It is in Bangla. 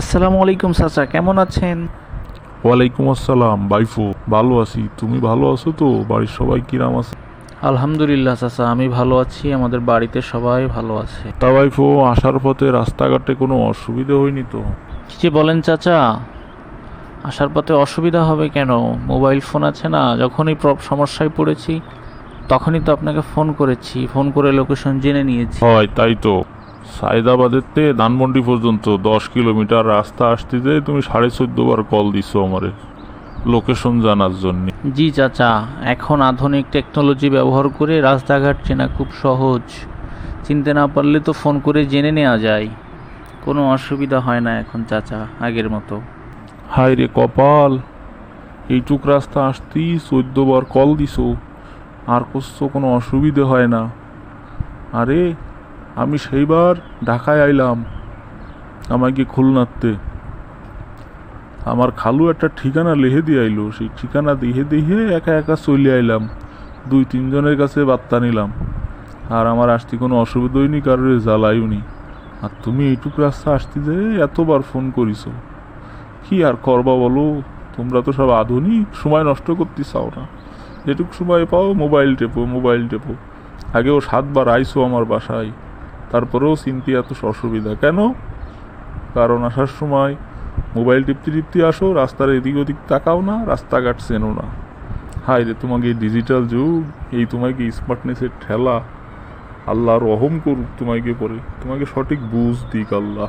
আসসালামু আলাইকুম চাচা কেমন আছেন? ওয়ালাইকুম আসসালাম বাইফু ভালো আছি। তুমি ভালো আছো তো? বাড়ির সবাই কিরাম আছে? আলহামদুলিল্লাহ চাচা আমি ভালো আছি আমাদের বাড়িতে সবাই ভালো আছে। তা বাইফু আসার পথে রাস্তাঘাটে কোনো অসুবিধা হয়নি তো? কি যে বলেন চাচা আসার পথে অসুবিধা হবে কেন? মোবাইল ফোন আছে না? যখনই সমস্যায় পড়েছি তখনই তো আপনাকে ফোন করেছি ফোন করে লোকেশন জেনে নিয়েছি। হয় তাই তো। সায়দাবাদের তে ধানমন্ডি পর্যন্ত দশ কিলোমিটার রাস্তা আসতে যেয়ে তুমি সাড়ে চোদ্দ বার কল দিছো আমারে লোকেশন জানার জন্য। জি চাচা এখন আধুনিক টেকনোলজি ব্যবহার করে রাস্তাঘাট চেনা খুব সহজ। চিনতে না পারলে তো ফোন করে জেনে নেওয়া যায়। কোনো অসুবিধা হয় না এখন চাচা আগের মতো। হায় রে কপাল এইটুক রাস্তা আসতেই চোদ্দ বার কল দিছো আর কোনো অসুবিধে হয় না। আরে আমি সেইবার ঢাকায় আইলাম আমাকে খুলনাতে। আমার খালু একটা ঠিকানা লিখে দিয়ে আইলো, সেই ঠিকানা দিয়ে দিয়ে একা একা চলে আইলাম। দুই, তিনজনের কাছে বার্তা নিলাম। আর আমার আসতে কোনো অসুবিধা হয়নি, কারোর জ্বালাইওনি আর তুমি এইটুক রাস্তা আসতে যে এতবার ফোন করিছো। কি আর করবা বলো? তোমরা তো সব আধুনিক, সময় নষ্ট করতে চাও না। যেটুক সময় পাও মোবাইল টেপো মোবাইল টেপো। আগেও সাতবার আইসো আমার বাসায়। তারপরেও চিনতে এত অসুবিধা। কেন? কারণ আসার সময় মোবাইল টিপতে টিপতে আসো, রাস্তার এদিক ওদিক তাকাও না, রাস্তাঘাট চেনো না। হাই রে, তোমাকে এই ডিজিটাল যুগ, এই তোমাকে স্মার্টনেসের ঠেলা। আল্লাহর অহম করুক তোমাকে পরে। তোমাকে সঠিক বুঝ দিক আল্লাহ।